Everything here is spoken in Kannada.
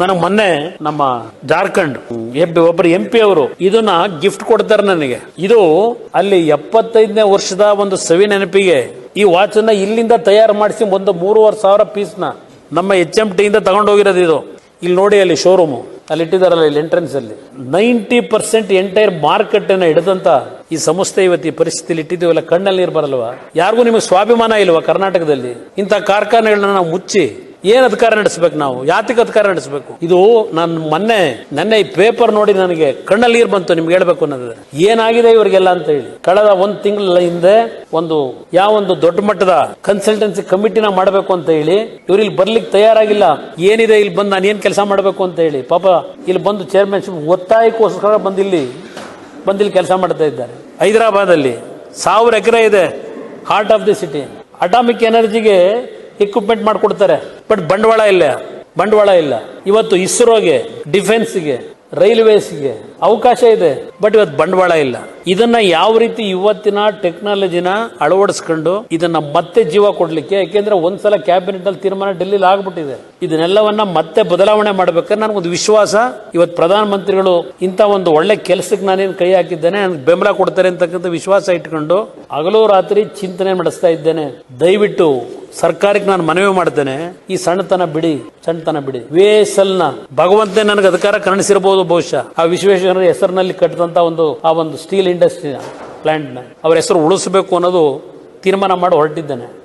ನನಗೆ ಮೊನ್ನೆ ನಮ್ಮ ಜಾರ್ಖಂಡ್ ಒಬ್ಬರು ಎಂ ಪಿ ಅವರು ಇದನ್ನ ಗಿಫ್ಟ್ ಕೊಡ್ತಾರೆ ನನಗೆ. ಇದು ಅಲ್ಲಿ ಎಪ್ಪತ್ತೈದನೇ ವರ್ಷದ ಒಂದು ಸವಿ ನೆನಪಿಗೆ ಈ ವಾಚ್ ಅನ್ನ ಇಲ್ಲಿಂದ ತಯಾರು ಮಾಡಿಸಿ ಒಂದು ಮೂರುವರೆ ಸಾವಿರ ಪೀಸ್ನ ನಮ್ಮ ಎಚ್ ಎಂ ಟಿಯಿಂದ ತಗೊಂಡು ಹೋಗಿರೋದು ಇದು. ಇಲ್ಲಿ ನೋಡಿ ಅಲ್ಲಿ ಶೋರೂಮು ಅಲ್ಲಿ ಇಟ್ಟಿದಾರಲ್ಲ ಇಲ್ಲಿ ಎಂಟ್ರೆನ್ಸ್ ಅಲ್ಲಿ. ನೈಂಟಿ ಪರ್ಸೆಂಟ್ ಎಂಟೈರ್ ಮಾರ್ಕೆಟ್ ಅನ್ನ ಹಿಡಿದಂತ ಈ ಸಂಸ್ಥೆ ಇವತ್ತು ಈ ಪರಿಸ್ಥಿತಿಲಿ ಇಟ್ಟಿದ್ದೀವಲ್ಲ ಕಣ್ಣಲ್ಲಿ ನೀರು ಬರಲ್ವಾ? ಯಾರಿಗೂ ನಿಮಗೆ ಸ್ವಾಭಿಮಾನ ಇಲ್ವಾ ಕರ್ನಾಟಕದಲ್ಲಿ? ಇಂಥ ಕಾರ್ಖಾನೆಗಳನ್ನ ನಾವು ಮುಚ್ಚಿ ಏನ್ ಅಧಿಕಾರ ನಡೆಸಬೇಕು ನಾವು? ಯಾತಕ್ಕೆ ಅಧಿಕಾರ ನಡೆಸಬೇಕು? ಇದು ನಾನು ಮೊನ್ನೆ, ನನ್ನ ಈ ಪೇಪರ್ ನೋಡಿ ನನಗೆ ಕಣ್ಣಲ್ಲಿ ನೀರು ಬಂತು, ನಿಮ್ಗೆ ಹೇಳ್ಬೇಕು ಅನ್ನೋದು. ಏನಾಗಿದೆ ಇವರಿಗೆಲ್ಲ ಅಂತ ಹೇಳಿ. ಕಳೆದ ಒಂದ್ ತಿಂಗಳ ಹಿಂದೆ ಒಂದು, ಯಾವ ಒಂದು ದೊಡ್ಡ ಮಟ್ಟದ ಕನ್ಸಲ್ಟೆನ್ಸಿ ಕಮಿಟಿನ ಮಾಡಬೇಕು ಅಂತ ಹೇಳಿ, ಇವ್ರು ಇಲ್ಲಿ ಬರ್ಲಿಕ್ಕೆ ತಯಾರಾಗಿಲ್ಲ. ಏನಿದೆ, ಇಲ್ಲಿ ಬಂದು ನಾನು ಏನ್ ಕೆಲಸ ಮಾಡಬೇಕು ಅಂತ ಹೇಳಿ. ಪಾಪ, ಇಲ್ಲಿ ಬಂದು ಚೇರ್ಮನ್ಶಿಪ್ ಒತ್ತಾಯಕ್ಕೋಸ್ಕರ ಬಂದಿಲ್ಲಿ ಬಂದಿಲ್ಲಿ ಕೆಲಸ ಮಾಡ್ತಾ ಇದ್ದಾರೆ. ಹೈದರಾಬಾದಲ್ಲಿ ಸಾವಿರ ಎಕರೆ ಇದೆ heart of the city atomic ಎನರ್ಜಿಗೆ equipment ಮಾಡಿಕೊಡ್ತಾರೆ. ಬಟ್ ಬಂಡವಾಳ ಇಲ್ಲ. ಬಂಡವಾಳ ಇಲ್ಲ. ಇವತ್ತು ಇಸ್ರೋಗೆ ಡಿಫೆನ್ಸ್ಗೆ ರೈಲ್ವೇಸ್ಗೆ ಅವಕಾಶ ಇದೆ. ಬಟ್ ಇವತ್ತು ಬಂಡವಾಳ ಇಲ್ಲ. ಇದನ್ನ ಯಾವ ರೀತಿ ಇವತ್ತಿನ ಟೆಕ್ನಾಲಜಿನ ಅಳವಡಿಸ್ಕೊಂಡು ಇದನ್ನ ಮತ್ತೆ ಜೀವ ಕೊಡ್ಲಿಕ್ಕೆ, ಯಾಕೆಂದ್ರೆ ಒಂದ್ಸಲ ಕ್ಯಾಬಿನೆಟ್ ಅಲ್ಲಿ ತೀರ್ಮಾನ ಡೆಲ್ಲಿಲಿ ಆಗ್ಬಿಟ್ಟಿದೆ. ಇದನ್ನೆಲ್ಲವನ್ನ ಮತ್ತೆ ಬದಲಾವಣೆ ಮಾಡ್ಬೇಕಾದ್ರೆ ನನಗೊಂದು ವಿಶ್ವಾಸ. ಇವತ್ತು ಪ್ರಧಾನಮಂತ್ರಿಗಳು ಇಂಥ ಒಂದು ಒಳ್ಳೆ ಕೆಲಸಕ್ಕೆ ನಾನೇನು ಕೈ ಹಾಕಿದ್ದೇನೆ, ನನಗೆ ಬೆಂಬಲ ಕೊಡ್ತಾರೆ ಅಂತಕ್ಕಂಥ ವಿಶ್ವಾಸ ಇಟ್ಕೊಂಡು ಹಗಲು ರಾತ್ರಿ ಚಿಂತನೆ ನಡೆಸ್ತಾ ಇದ್ದೇನೆ. ದಯವಿಟ್ಟು ಸರ್ಕಾರಕ್ಕೆ ನಾನು ಮನವಿ ಮಾಡ್ತೇನೆ, ಈ ಸಣ್ಣತನ ಬಿಡಿ ಸಣ್ಣತನ ಬಿಡಿ. ವೇಸಲ್ನ ಭಗವಂತನೇ ನನಗೆ ಅಧಿಕಾರ ಕರುಣಿಸಿರಬಹುದು ಬಹುಶಃ. ಆ ವಿಶ್ವೇಶ್ವರ ಹೆಸರಿನಲ್ಲಿ ಕಟ್ಟಿದಂತ ಒಂದು, ಆ ಒಂದು ಸ್ಟೀಲ್ ಇಂಡಸ್ಟ್ರಿ ಪ್ಲಾಂಟ್ನ, ಅವ್ರ ಹೆಸರು ಉಳಿಸಬೇಕು ಅನ್ನೋದು ತೀರ್ಮಾನ ಮಾಡಿ ಹೊರಟಿದ್ದೇನೆ.